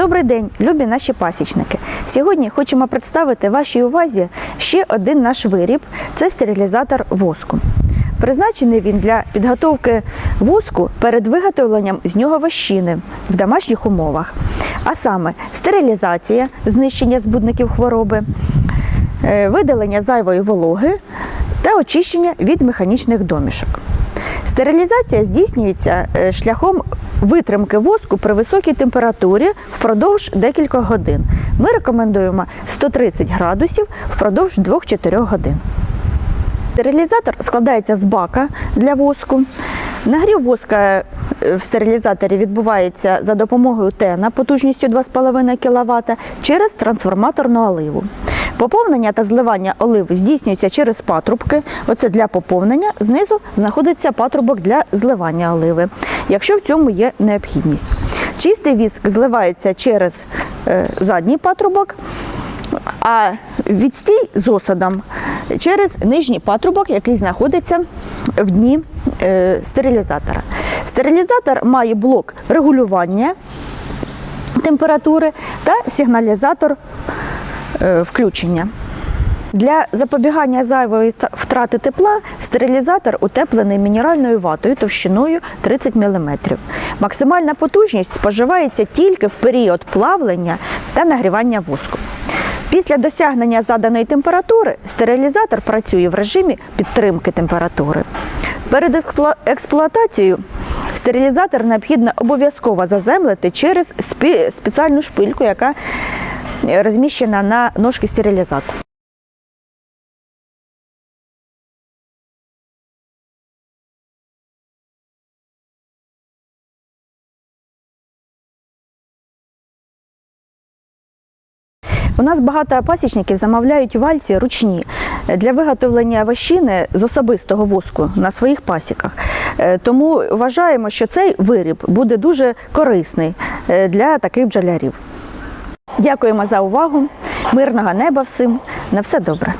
Добрий день, любі наші пасічники. Сьогодні хочемо представити вашій увазі ще один наш виріб це стерилізатор воску. Призначений він для підготовки воску перед виготовленням з нього вощини в домашніх умовах, а саме стерилізація, знищення збудників хвороби, е, видалення зайвої вологи та очищення від механічних домішок. Стерилізація здійснюється е, шляхом витримки воску при високій температурі впродовж декількох годин. Ми рекомендуємо 130 градусів впродовж 2-4 годин. Стерилізатор складається з бака для воску. Нагрів воска е, в стерилізаторі відбувається за допомогою тена потужністю 2,5 кВт через трансформаторну оливу. Поповнення та зливання оливи здійснюється через патрубки. Оце для поповнення. Знизу знаходиться патрубок для зливання оливи, якщо в цьому є необхідність. Чистий віск зливається через е, задній патрубок, а відстій з осадом через нижній патрубок, який знаходиться в дні е, стерилізатора. Стерилізатор має блок регулювання температури та сигналізатор включення. Для запобігання зайвої втрати тепла стерилізатор утеплений мінеральною ватою товщиною 30 мм. Максимальна потужність споживається тільки в період плавлення та нагрівання воску. Після досягнення заданої температури стерилізатор працює в режимі підтримки температури. Перед експлуатацією стерилізатор необхідно обов'язково заземлити через спеціальну шпильку, яка е, розміщена на ножці стерилізатора. У нас багато пасічників замовляють вальці ручні для виготовлення вощини з особистого воску на своїх пасіках. Е, Тому вважаємо, що цей виріб буде дуже корисний е, для таких бджолярів. Дякуємо за увагу. Мирного неба всім. На все добре.